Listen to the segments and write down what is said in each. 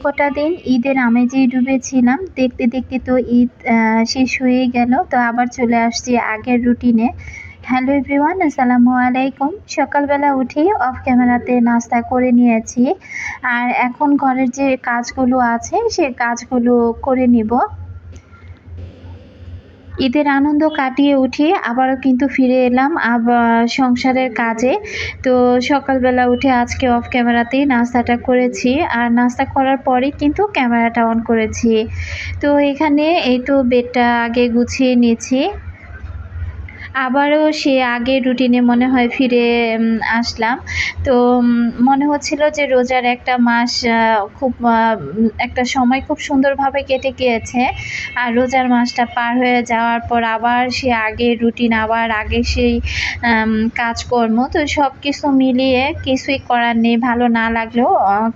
কটা দিন ঈদের আমেজেই ডুবেছিলাম। দেখতে দেখতে তো ঈদ শেষ হয়ে গেল। তো আবার চলে আসছি আগের রুটিনে। হ্যালো এভরিওয়ান, আসসালামু আলাইকুম। সকালবেলা উঠে অফ ক্যামেরাতে নাস্তা করে নিয়েছি। আর এখন ঘরের যে কাজগুলো আছে, সে কাজগুলো করে নিব। ঈদের আনন্দ কাটিয়ে উঠে আবারও কিন্তু ফিরে এলাম আবার সংসারের কাজে। তো সকালবেলা উঠে আজকে অফ ক্যামেরাতেই নাস্তাটা করেছি। আর নাস্তা করার পরে কিন্তু ক্যামেরাটা অন করেছি। তো এখানে এই তো বেডটা আগে গুছিয়ে নিয়েছি। আবারও সে আগের রুটিনে মনে হয় ফিরে আসলাম। তো মনে হচ্ছিল যে রোজার একটা মাস খুব একটা সময় খুব সুন্দরভাবে কেটে গিয়েছে। আর রোজার মাসটা পার হয়ে যাওয়ার পর আবার সে আগের রুটিন আবার আগে সেই কাজকর্ম। তো সব কিছু মিলিয়ে কিছুই করার নেই, ভালো না লাগলেও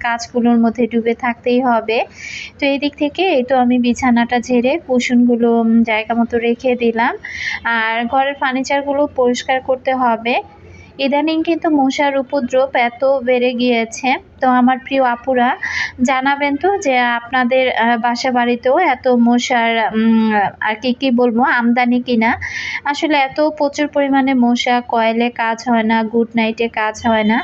কাজগুলোর মধ্যে ডুবে থাকতেই হবে। তো এই দিক থেকে এই তো আমি বিছানাটা ঝেড়ে কুশনগুলো জায়গা মতো রেখে দিলাম। আর ঘরের ফার্নিচারগুলো পরিষ্কার করতে হবে। ইদানিং কিন্তু মশার উপদ্রব এত বেড়ে গিয়েছে। তো আমার প্রিয় আপুরা, জানাবেন তো যে আপনাদের বাসা বাড়িতেও এত মশার আর কি কি বলব, আমদানি কিনা? আসলে এত প্রচুর পরিমাণে মশা, কয়েলে কাজ হয় না গুড নাইটে কাজ হয় না,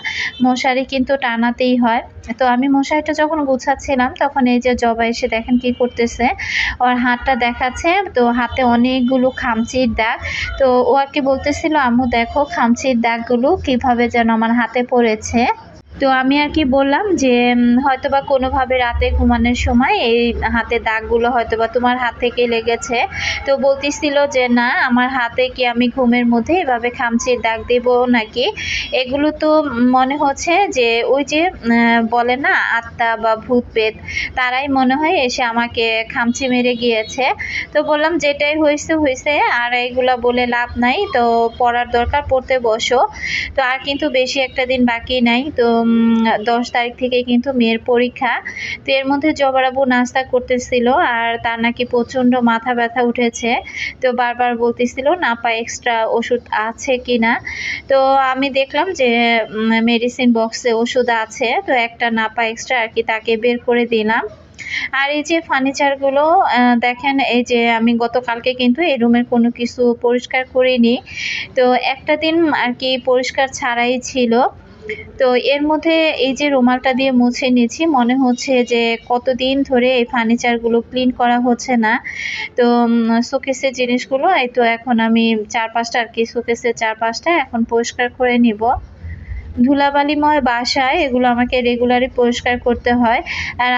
মশারি কিন্তু টানাতেই হয়। তো আমি মশারিটা যখন গুছাচ্ছিলাম, তখন এই যে জবা এসে দেখেন কি করতেছে, ওর হাতটা দেখাচ্ছে, তো হাতে অনেকগুলো খামচির দাগ। তো ও আর কি বলতেছিল, আম্মু, দেখো খামচির দাগগুলো কীভাবে যেন আমার হাতে পড়েছে। তো আমি আর কি বললাম যে উম, হয়তোবা কোনোভাবে রাতে ঘুমানোর সময় এই হাতে দাগগুলো হয়তোবা তোমার হাত থেকে লেগেছে। তো বলতেছিল যে না আমার হাতে কি আমি ঘুমের মধ্যে এভাবে খামচির দাগ দেব নাকি? এগুলো তো মনে হচ্ছে যে ওই যে বলে না আত্মা বা ভূত পেত তারাই মনে হয় এসে আমাকে খামচি মেরে গিয়েছে। তো বললাম যেটাই হয়েছে হয়েছে আর এগুলা বলে লাভ নাই তো পড়ার দরকার পড়তে বসো। তো আর কিন্তু বেশি একটা দিন বাকি নাই। তো দশ তারিখ থেকে কিন্তু মেয়ের পরীক্ষা। তো এর মধ্যে জবরাবু নাস্তা করতেছিল আর তার নাকি প্রচণ্ড মাথা ব্যথা উঠেছে। তো বারবার বলতেছিল, নাপা এক্সট্রা ওষুধ আছে কি না তো আমি দেখলাম যে মেডিসিন বক্সে ওষুধ আছে। তো একটা নাপা এক্সট্রা আর কি তাকে বের করে দিলাম। আর এই যে ফার্নিচারগুলো দেখেন, এই যে আমি গতকালকে কিন্তু এই রুমের কোনো কিছু পরিষ্কার করিনি। তো একটা দিন আর কি পরিষ্কার ছাড়াই ছিল। তো এর মধ্যে এই যে রুমালটা দিয়ে মুছে নিয়েছি, মনে হচ্ছে যে কতদিন ধরে এই ফার্নিচারগুলো ক্লিন করা হচ্ছে না। তো শোকেসের জিনিসগুলো, এই তো এখন আমি চার পাঁচটা আর কি, শোকেসের চার পাঁচটা এখন পরিষ্কার করে নিব। ধুলাবালিময় বাসায় এগুলো আমাকে রেগুলারই পরিষ্কার করতে হয়। আর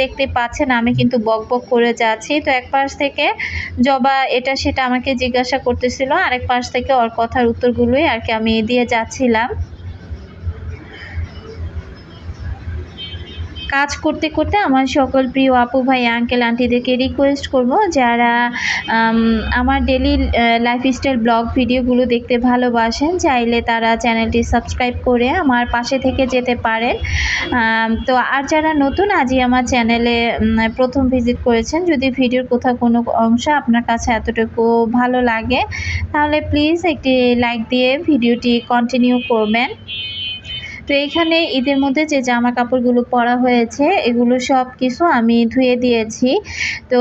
দেখতে পাচ্ছেন আমি কিন্তু বক বক করে যাচ্ছি। তো এক পাশ থেকে জবা এটা সেটা আমাকে জিজ্ঞাসা করতেছিল, আরেক পাশ থেকে ওর কথার উত্তরগুলোই আর কি আমি দিয়ে যাচ্ছিলাম। কাজ করতে করতে আমার সকল প্রিয় আপু ভাই আঙ্কেল আন্টিদেরকে রিকোয়েস্ট করব যারা আমার ডেলি লাইফস্টাইল ব্লগ ভিডিওগুলো দেখতে ভালোবাসেন, চাইলে তারা চ্যানেলটি সাবস্ক্রাইব করে আমার পাশে থেকে যেতে পারেন। তো আর যারা নতুন, আজই আমার চ্যানেলে প্রথম ভিজিট করেছেন, যদি ভিডিওর কোথাও কোনো অংশ আপনার কাছে এতটুকু ভালো লাগে, তাহলে প্লিজ একটি লাইক দিয়ে ভিডিওটি কন্টিনিউ করবেন। তো এখানে ঈদের মধ্যে যে জামা কাপড়গুলো পরা হয়েছে, এগুলো সব কিছু আমি ধুয়ে দিয়েছি। তো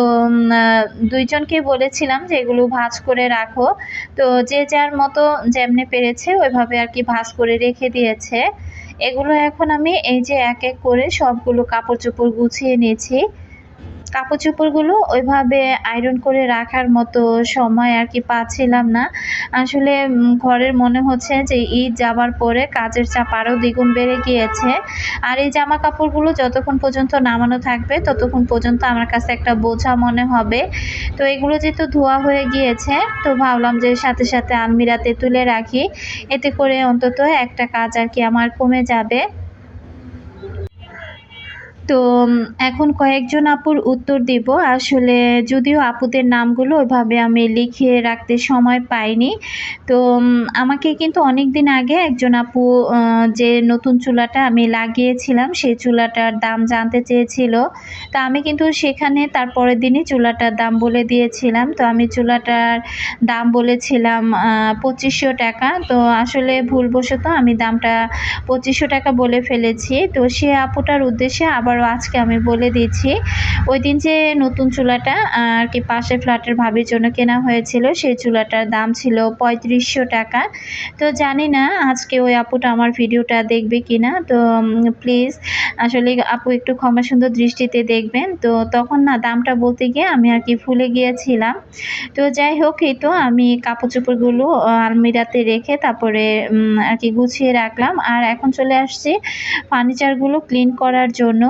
দুইজনকে বলেছিলাম যে এগুলো ভাজ করে রাখো। তো যে যার মতো যেমনে পেরেছে ওইভাবে আর কি ভাজ করে রেখে দিয়েছে। এগুলো এখন আমি এই যে এক এক করে সবগুলো কাপড় চোপড় গুছিয়ে নিয়েছি। কাপড় চোপড়গুলো ওইভাবে আয়রন করে রাখার মতো সময় আর কি পাচ্ছিলাম না। আসলে ঘরের মনে হচ্ছে যে ঈদ যাবার পরে কাজের চাপ আরও দ্বিগুণ বেড়ে গিয়েছে। আর এই জামা কাপড়গুলো যতক্ষণ পর্যন্ত নামানো থাকবে, ততক্ষণ পর্যন্ত আমার কাছে একটা বোঝা মনে হবে। তো এগুলো যেহেতু ধোয়া হয়ে গিয়েছে, তো ভাবলাম যে সাথে সাথে আলমিরাতে তুলে রাখি। এতে করে অন্তত একটা কাজ আর কি আমার কমে যাবে। তো এখন কয়েকজন আপুর উত্তর দিব। আসলে যদিও আপুদের নামগুলো ওইভাবে আমি লিখে রাখতে সময় পাইনি। তো আমাকে কিন্তু অনেক দিন আগে একজন আপু যে নতুন চুলাটা আমি লাগিয়েছিলাম, সেই চুলাটার দাম জানতে চেয়েছিল। তো আমি কিন্তু সেখানে তার পরের দিনই চুলাটার দাম বলে দিয়েছিলাম। তো আমি চুলাটার দাম বলেছিলাম পঁচিশশো টাকা। তো আসলে ভুলবশত আমি দামটা পঁচিশশো টাকা বলে ফেলেছি। তো সে আপুটার উদ্দেশ্যে আবার আবারও আজকে আমি বলে দিচ্ছি, ওই দিন যে নতুন চুলাটা, আর কি পাশে ফ্ল্যাটের ভাবির জন্য কেনা হয়েছিল, সেই চুলাটার দাম ছিল পঁয়ত্রিশশো টাকা। তো জানি না আজকে ওই আপুটা আমার ভিডিওটা দেখবে কি না তো প্লিজ আসলে আপু একটু ক্ষমা সুন্দর দৃষ্টিতে দেখবেন। তো তখন না দামটা বলতে গিয়ে আমি আর কি ভুলে গিয়েছিলাম। তো যাই হোক, এই তো আমি কাপড় চোপড়গুলো আলমিরাতে রেখে তারপরে আর কি গুছিয়ে রাখলাম। আর এখন চলে আসছি ফার্নিচারগুলো ক্লিন করার জন্য।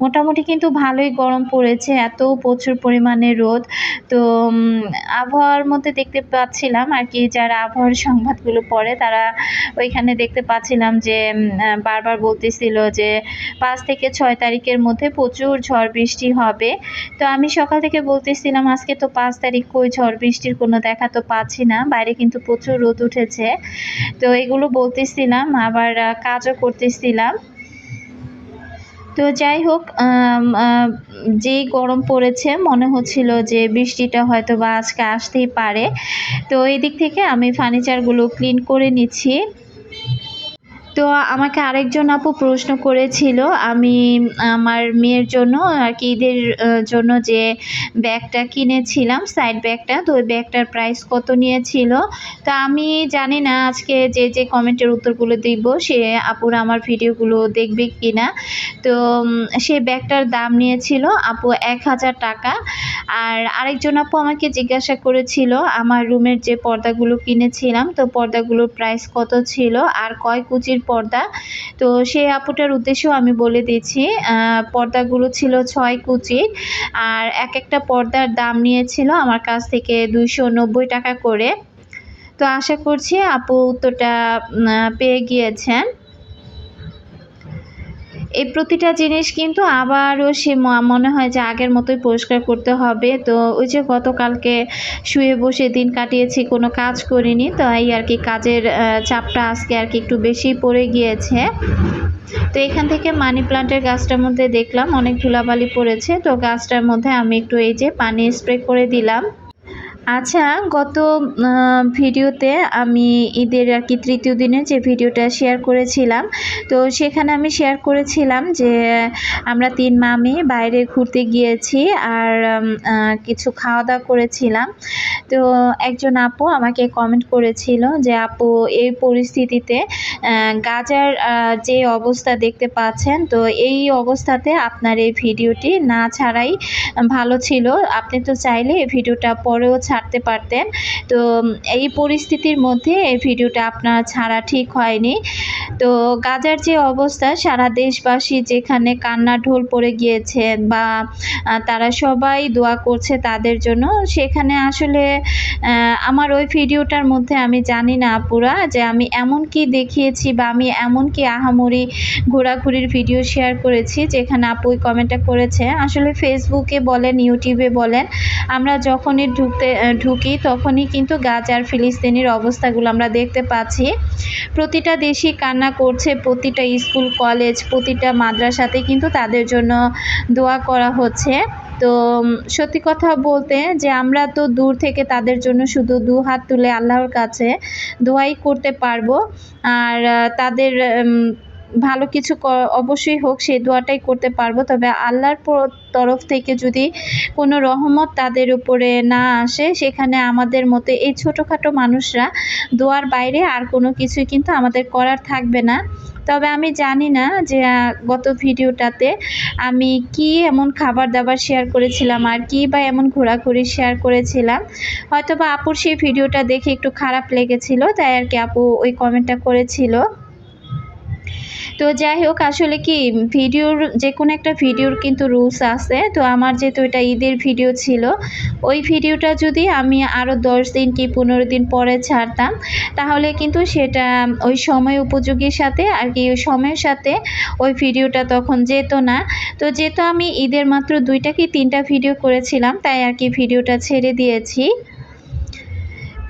মোটামুটি কিন্তু ভালোই গরম পড়েছে, এত প্রচুর পরিমাণে রোদ। তো আবহাওয়ার মধ্যে দেখতে পাচ্ছিলাম আর কি, যারা আবহাওয়ার সংবাদগুলো পড়ে তারা ওইখানে দেখতে পাচ্ছিলাম যে বারবার বলতেছিল যে, পাঁচ থেকে ছয় তারিখের মধ্যে প্রচুর ঝড় বৃষ্টি হবে। তো আমি সকাল থেকে বলতেছিলাম, আজকে তো পাঁচ তারিখ, কই ঝড় বৃষ্টির কোনো দেখা তো পাচ্ছি না, বাইরে কিন্তু প্রচুর রোদ উঠেছে। তো এগুলো বলতেছিলাম, আবার কাজও করতেছিলাম। তো যাই হোক যেই গরম পড়েছে, মনে হচ্ছিল যে বৃষ্টিটা হয়তো বা আজকে আসতেই পারে। তো এই দিক থেকে আমি ফার্নিচারগুলো ক্লিন করে নিচ্ছি। তো আমাকে আরেকজন আপু প্রশ্ন করেছিল, আমি আমার মেয়ের জন্য আর কি ঈদের জন্য যে ব্যাগটা কিনেছিলাম সাইড ব্যাগটা, তো ওই ব্যাগটার প্রাইস কত নিয়েছিল? তো আমি জানি না, আজকে যে যে কমেন্টের উত্তরগুলো দিব, সে আপুরা আমার ভিডিওগুলো দেখবে কি না তো সে ব্যাগটার দাম নিয়েছিল আপু এক হাজার টাকা। আর আরেকজন আপু আমাকে জিজ্ঞাসা করেছিল, আমার রুমের যে পর্দাগুলো কিনেছিলাম, তো পর্দাগুলোর প্রাইস কত ছিল? আর কয় কুচির পর্দা। তো সেই আপুটার উদ্দেশ্যেও আমি বলে দিয়েছি পর্দাগুলো ছিল ছয় কুচি আর এক একটা পর্দার দাম নিয়েছিল আমার কাছ থেকে দুইশো নব্বই টাকা করে। তো আশা করছি আপু উত্তরটা পেয়ে গিয়েছেন। এই প্রতিটা জিনিস কিন্তু আবারও সে মনে হয় যে আগের মতোই পরিষ্কার করতে হবে। তো ওই যে গতকালকে শুয়ে বসে দিন কাটিয়েছি, কোনো কাজ করিনি, তো এই আর কি কাজের চাপটা আজকে আর কি একটু বেশি পড়ে গিয়েছে। তো এখান থেকে মানি প্লান্টের গাছটার মধ্যে দেখলাম অনেক ধুলাবালি পড়েছে, তো গাছটার মধ্যে আমি একটু এই যে পানি স্প্রে করে দিলাম। আচ্ছা গত ভিডিওতে আমি ঈদের আর কি তৃতীয় দিনের যে ভিডিওটা শেয়ার করেছিলাম, তো সেখানে আমি শেয়ার করেছিলাম যে আমরা তিন মামি বাইরে ঘুরতে গিয়েছি আর কিছু খাওয়া দাওয়া করেছিলাম। তো একজন আপু আমাকে কমেন্ট করেছিল যে, আপু, এই পরিস্থিতিতে গাজার যে অবস্থা দেখতে পাচ্ছেন, তো এই অবস্থাতে আপনার এই ভিডিওটি না ছাড়াই ভালো ছিল। আপনি তো চাইলে এই ভিডিওটা পরেও ছাড়তে পারতেন। তো, এই পরিস্থিতির মধ্যে এই ভিডিওটা আপনার ছাড়া ঠিক হয়নি। তো, গাজার যে অবস্থা, সারা দেশবাসী যেখানে কান্না ঢোল পড়ে গিয়েছে বা তারা সবাই দোয়া করছে তাদের জন্য, সেখানে আসলে আমার ওই ভিডিওটার মধ্যে আমি জানি না পুরা যে আমি এমন কি দেখিয়েছি বা আমি এমন কি আহামরি ঘোরাঘুরির ভিডিও শেয়ার করেছি, যেখানে আপুই কমেন্টটা করেছে। আসলে ফেসবুকে বলেন ইউটিউবে বলেন, আমরা যখনই ঢুকতে ঢুকি, তখনই কিন্তু গাজার ফিলিস্তিনির অবস্থাগুলো আমরা দেখতে পাচ্ছি। প্রতিটা দেশই কান্না করছে, প্রতিটা স্কুল, কলেজ, প্রতিটা মাদ্রাসাতে কিন্তু তাদের জন্য দোয়া করা হচ্ছে। তো সত্যি কথা বলতে যে আমরা তো দূর থেকে তাদের জন্য শুধু দু হাত তুলে আল্লাহর কাছে দোয়াই করতে পারব। আর তাদের ভালো কিছু অবশ্যই হোক সেই দোয়াটাই করতে পারব। তবে আল্লাহর তরফ থেকে যদি কোনো রহমত তাদের উপরে না আসে, সেখানে আমাদের মতে এই ছোটোখাটো মানুষরা দোয়ার বাইরে আর কোনো কিছুই কিন্তু আমাদের করার থাকবে না। তবে আমি জানি না যে গত ভিডিওটাতে আমি কি এমন খাবার দাবার শেয়ার করেছিলাম আর কি বা এমন ঘোরাঘুরি শেয়ার করেছিলাম। হয়তো বা আপুর সেই ভিডিওটা দেখে একটু খারাপ লেগেছিল, তাই আর কি আপু ওই কমেন্টটা করেছিল। তো যাই হোক, আসলে কি, ভিডিওর যে কোনো একটা ভিডিওর কিন্তু রুলস আছে। তো আমার যেহেতু এটা ঈদের ভিডিও ছিল, ওই ভিডিওটা যদি আমি আরও দশ দিন কি পনেরো দিন পরে ছাড়তাম, তাহলে কিন্তু সেটা ওই সময় উপযোগীর সাথে আর কি ওই সময়ের সাথে ওই ভিডিওটা তখন যেত না। তো যেহেতু আমি ঈদের মাত্র দুইটা কি তিনটা ভিডিও করেছিলাম, তাই আর কি ভিডিওটা ছেড়ে দিয়েছি।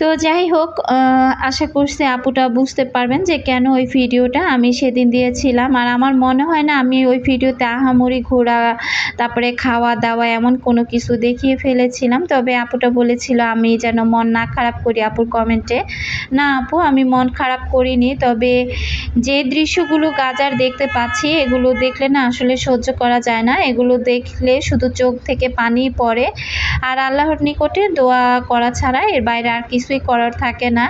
তো যাই হোক আশা করছি আপুটা বুঝতে পারবেন যে কেন ওই ভিডিওটা আমি সেদিন দিয়েছিলাম। আর আমার মনে হয় না, আমি ওই ভিডিওতে আহামরি ঘোরা, তারপরে খাওয়া দাওয়া এমন কোনো কিছু দেখিয়ে ফেলেছিলাম। তবে আপুটা বলেছিল, আমি যেন মন না খারাপ করি আপুর কমেন্টে না আপু, আমি মন খারাপ করিনি। তবে যে দৃশ্যগুলো গাজার দেখতে পাচ্ছি, এগুলো দেখলে না আসলে সহ্য করা যায় না। এগুলো দেখলে শুধু চোখ থেকে পানি পড়ে। আর আল্লাহর নিকটে দোয়া করা ছাড়া এর বাইরে আর কিছুই করার থাকে না।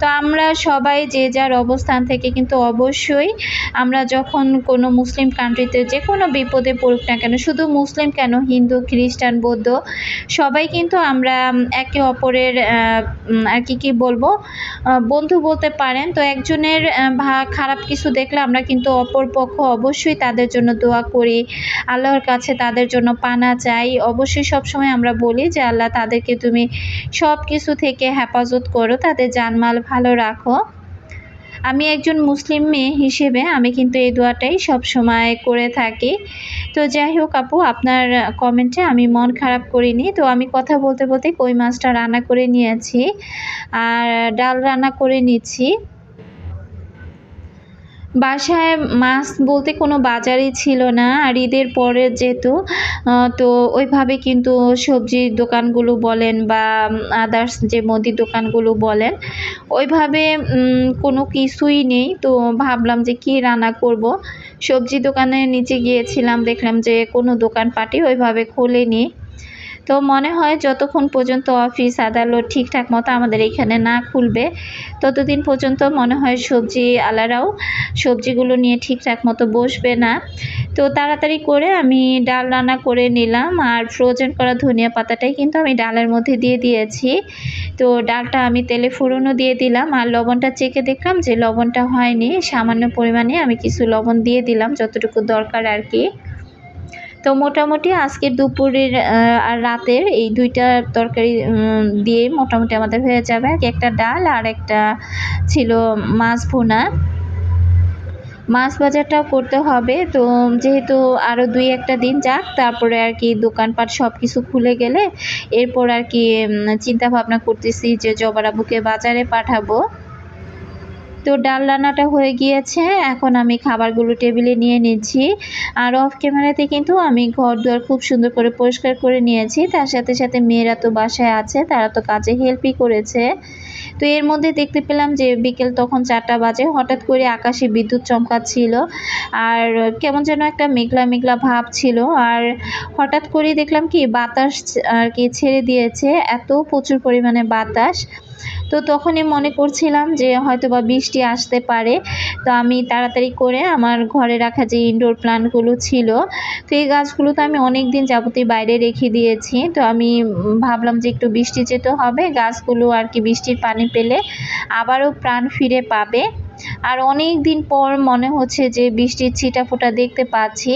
তো আমরা সবাই যে যার অবস্থান থেকে কিন্তু অবশ্যই আমরা যখন কোনো মুসলিম কান্ট্রিতে যে কোনো বিপদে পড়ুক না কেন, শুধু মুসলিম কেন, হিন্দু, খ্রিস্টান, বৌদ্ধ, সবাই কিন্তু আমরা একে অপরের আর কি কি বলব বন্ধু বলতে পারেন। তো একজনের ভা- খারাপ কিছু দেখলে আমরা কিন্তু অপর পক্ষ অবশ্যই তাদের জন্য দোয়া করি। আল্লাহর কাছে তাদের জন্য পানা চাই। অবশ্যই সবসময় আমরা বলি যে, আল্লাহ, তাদেরকে তুমি সব কিছু থেকে হেফাজত করো, তাদের জানমাল ভালো রাখো। আমি একজন মুসলিম মেয়ে হিসেবে আমি কিন্তু এই দোয়াটাই সব সময় করে থাকি। তো যাই হোক আপু, আপনার কমেন্টে আমি মন খারাপ করিনি। তো আমি কথা বলতে বলতে কই মাছটা রান্না করে নিয়েছি, আর ডাল রান্না করে নিচ্ছি। বাসায় মাছ বলতে কোনো বাজারই ছিল না, আর ঈদের পরে যেহেতু তো ওইভাবে কিন্তু সবজির দোকানগুলো বলেন বা আদার্স যে মুদির দোকানগুলো বলেন, ওইভাবে কোনো কিছুই নেই। তো ভাবলাম যে কি রান্না করব? সবজি দোকানের নিচে গিয়েছিলাম, দেখলাম যে কোনো দোকানপাটই ওইভাবে খোলেনি। তো মনে হয় যতক্ষণ পর্যন্ত অফিস আদালত ঠিকঠাক মতো আমাদের এখানে না খুলবে, ততদিন পর্যন্ত মনে হয় সবজি আলারাও সবজিগুলো নিয়ে ঠিকঠাক মতো বসবে না। তো তাড়াতাড়ি করে আমি ডাল রান্না করে নিলাম আর ফ্রোজেন করা ধনিয়া পাতাটাই কিন্তু আমি ডালের মধ্যে দিয়ে দিয়েছি। তো ডালটা আমি তেলে ফোড়নও দিয়ে দিলাম আর লবণটা চেখে দেখলাম যে লবণটা হয়নি, সামান্য পরিমাণে আমি কিছু লবণ দিয়ে দিলাম, যতটুকু দরকার আর কি। তো মোটামুটি আজকে দুপুরের আর রাতের এই দুইটা তরকারি দিয়ে মোটামুটি আমাদের হয়ে যাবে। একটা ডাল আর একটা ছিল মাছ ভুনা। মাছ বাজারটাও করতে হবে। তো যেহেতু আরও দুই একটা দিন যাক, তারপরে আর কি দোকানপাট সব কিছু খুলে গেলে এরপর আর কি চিন্তা ভাবনা করতেছি যে জবার আব্বুকে বাজারে পাঠাবো। তো ডাল রান্নাটা হয়ে গিয়েছে। এখন আমি খাবারগুলো টেবিলে নিয়ে নিচ্ছি। আর অফ ক্যামেরাতে কিন্তু আমি ঘর দুয়ার খুব সুন্দর করে পরিষ্কার করে নিয়েছি। তার সাথে সাথে মেয়েরা তো বাসায় আছে, তারা তো কাজে হেল্পই করেছে। তো এর মধ্যে দেখতে পেলাম যে বিকেল তখন চারটা বাজে, হঠাৎ করে আকাশে বিদ্যুৎ চমকাচ্ছিল। আর কেমন যেন একটা মেঘলা মেঘলা ভাব ছিল। আর হঠাৎ করে দেখলাম কি বাতাস আর কি ছেড়ে দিয়েছে। এত প্রচুর পরিমাণে বাতাস। তো তখনই মনে করছিলাম যে হয়তো বা বৃষ্টি আসতে পারে। তো আমি তাড়াতাড়ি করে আমার ঘরে রাখা যে ইনডোর প্ল্যান্টগুলো ছিল, তো এই গাছগুলো তো আমি অনেক দিন যাবতীয় বাইরে রেখে দিয়েছি। তো আমি ভাবলাম যে একটু বৃষ্টি যেতে হবে, গাছগুলো আর কি বৃষ্টির পানি পেলে আবারও প্রাণ ফিরে পাবে। আর অনেক দিন পর মনে হচ্ছে যে বৃষ্টির ছিটা ফোটা দেখতে পাচ্ছি।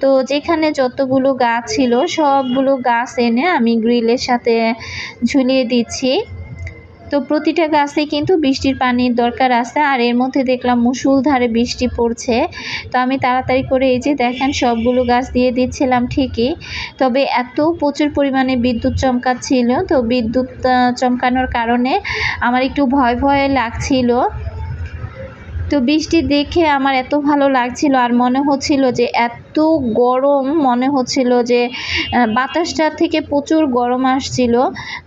তো যেখানে যতগুলো গাছ ছিল, সবগুলো গাছ এনে আমি গ্রিলের সাথে ঝুলিয়ে দিচ্ছি। তো প্রতিটা গাছে কিন্তু বৃষ্টির পানির দরকার আছে, আর এর মধ্যে দেখলাম মুসুলধারে বৃষ্টি পড়ছে। তো আমি তাড়াতাড়ি করে এই যে দেখেন সবগুলো গাছ দিয়ে দিচ্ছিলাম ঠিকই। তবে এত প্রচুর পরিমাণে বিদ্যুৎ চমকাচ্ছিল, তো বিদ্যুৎ চমকানোর কারণে আমার একটু ভয় ভয় লাগছিল। তো বৃষ্টি দেখে আমার এত ভালো লাগছিল আর মনে হচ্ছিল যে এত গরম, মনে হচ্ছিল যে বাতাসটা থেকে প্রচুর গরম আসছিল।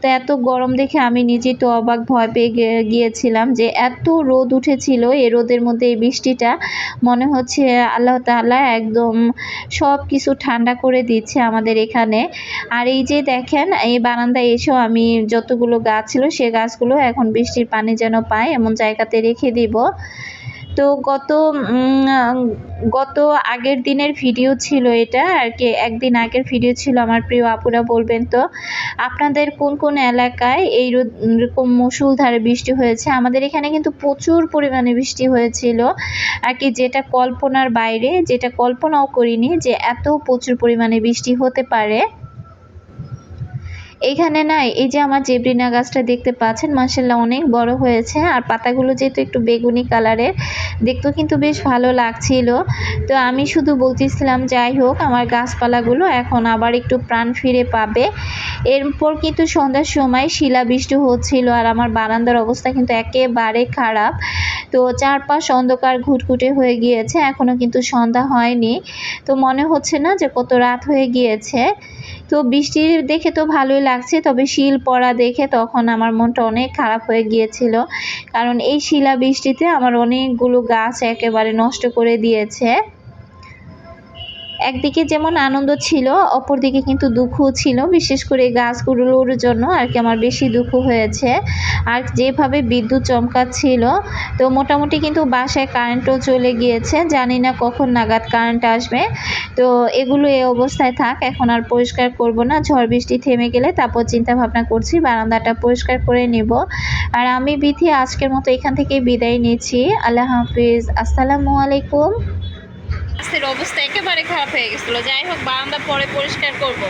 তো এত গরম দেখে আমি নিজেই তো অবাক ভয় পেয়ে গিয়েছিলাম যে এত রোদ উঠেছিল এই রোদের মধ্যে এই বৃষ্টিটা। মনে হচ্ছে আল্লাহ তাআলা একদম সব কিছু ঠান্ডা করে দিচ্ছে আমাদের এখানে। আর এই যে দেখেন, এই বারান্দায় এসেও আমি যতগুলো গাছ ছিল সে গাছগুলো এখন বৃষ্টির পানি যেন পায় এমন জায়গাতে রেখে দিব। তো গত গত আগের দিনের ভিডিও ছিল এটা, আর কি, একদিন আগের ভিডিও ছিল আমার প্রিয় আপুরা বলবেন তো। আপনাদের কোন কোন এলাকায় এই রো- এরকম মুষলধারে বৃষ্টি হয়েছে? আমাদের এখানে কিন্তু প্রচুর পরিমাণে বৃষ্টি হয়েছিল। আর কি, যেটা কল্পনার বাইরে, যেটা কল্পনাও করিনি যে এত প্রচুর পরিমাণে বৃষ্টি হতে পারে। এইখানে না, এই যে আমার জেব্রিনা গাছটা দেখতে পাচ্ছেন মাসাল্লাহ অনেক বড় হয়েছে। আর পাতাগুলো যেহেতু একটু বেগুনি কালারের, দেখতেও কিন্তু বেশ ভালো লাগছিল। তো আমি শুধু বলতেছিলাম, যাই হোক, আমার গাছপালাগুলো এখন আবার একটু প্রাণ ফিরে পাবে। এরপর কিন্তু সন্ধ্যার সময় শিলাবৃষ্টি হচ্ছিল আর আমার বারান্দার অবস্থা কিন্তু একেবারে খারাপ। তো চারপাশ অন্ধকার ঘুটঘুটে হয়ে গিয়েছে এখনও কিন্তু সন্ধ্যা হয়নি। তো মনে হচ্ছে না যে কত রাত হয়ে গিয়েছে। তো বৃষ্টি দেখে তো ভালোই লাগছে, তবে শিল পড়া দেখে তখন আমার মনটা অনেক খারাপ হয়ে গিয়েছিল। কারণ এই শিলা বৃষ্টিতে আমার অনেকগুলো গাছ একেবারে নষ্ট করে দিয়েছে। একদিকে যেমন আনন্দ ছিল, অপরদিকে কিন্তু দুঃখও ছিল। বিশেষ করে গাছগুলোর জন্য আর কি আমার বেশি দুঃখ হয়েছে। আর যেভাবে বিদ্যুৎ চমকাচ্ছিল, তো মোটামুটি কিন্তু বাসায় কারেন্টও চলে গিয়েছে। জানি না কখন নাগাদ কারেন্ট আসবে। তো এগুলো এই অবস্থায় থাক, এখন আর পরিষ্কার করব না। ঝড় বৃষ্টি থেমে গেলে তারপর চিন্তা ভাবনা করছি, বারান্দাটা পরিষ্কার করে নেব। আর আমি বিথি, আজকের মতো এখান থেকে বিদায় নিচ্ছি। আল্লাহ হাফিজ। আসসালামু আলাইকুম। অবস্থা একেবারে খারাপ হয়ে গেছিল। যাই হোক বারান্দা পরে পরিষ্কার করব।